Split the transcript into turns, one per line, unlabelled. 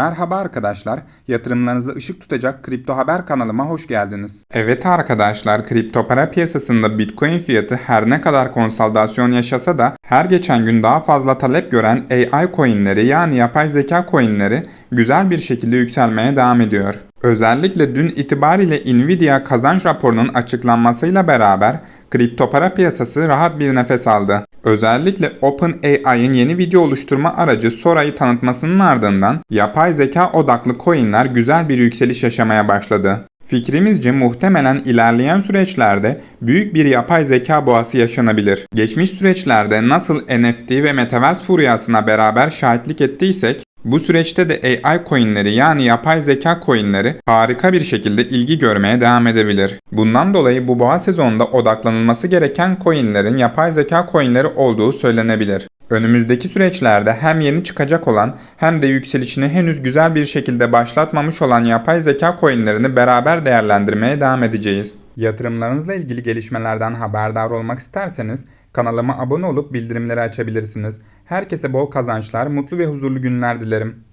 Merhaba arkadaşlar, yatırımlarınızı ışık tutacak Kripto Haber kanalıma hoş geldiniz. Evet arkadaşlar, kripto para piyasasında Bitcoin fiyatı her ne kadar konsolidasyon yaşasa da her geçen gün daha fazla talep gören AI coinleri yani yapay zeka coinleri güzel bir şekilde yükselmeye devam ediyor. Özellikle dün itibariyle Nvidia kazanç raporunun açıklanmasıyla beraber kripto para piyasası rahat bir nefes aldı. Özellikle OpenAI'ın yeni video oluşturma aracı Sora'yı tanıtmasının ardından yapay zeka odaklı coinler güzel bir yükseliş yaşamaya başladı. Fikrimizce muhtemelen ilerleyen süreçlerde büyük bir yapay zeka boğası yaşanabilir. Geçmiş süreçlerde nasıl NFT ve Metaverse furyasına beraber şahitlik ettiysek bu süreçte de AI coinleri yani yapay zeka coinleri harika bir şekilde ilgi görmeye devam edebilir. Bundan dolayı bu boğa sezonunda odaklanılması gereken coinlerin yapay zeka coinleri olduğu söylenebilir. Önümüzdeki süreçlerde hem yeni çıkacak olan hem de yükselişini henüz güzel bir şekilde başlatmamış olan yapay zeka coinlerini beraber değerlendirmeye devam edeceğiz. Yatırımlarınızla ilgili gelişmelerden haberdar olmak isterseniz kanalıma abone olup bildirimleri açabilirsiniz. Herkese bol kazançlar, mutlu ve huzurlu günler dilerim.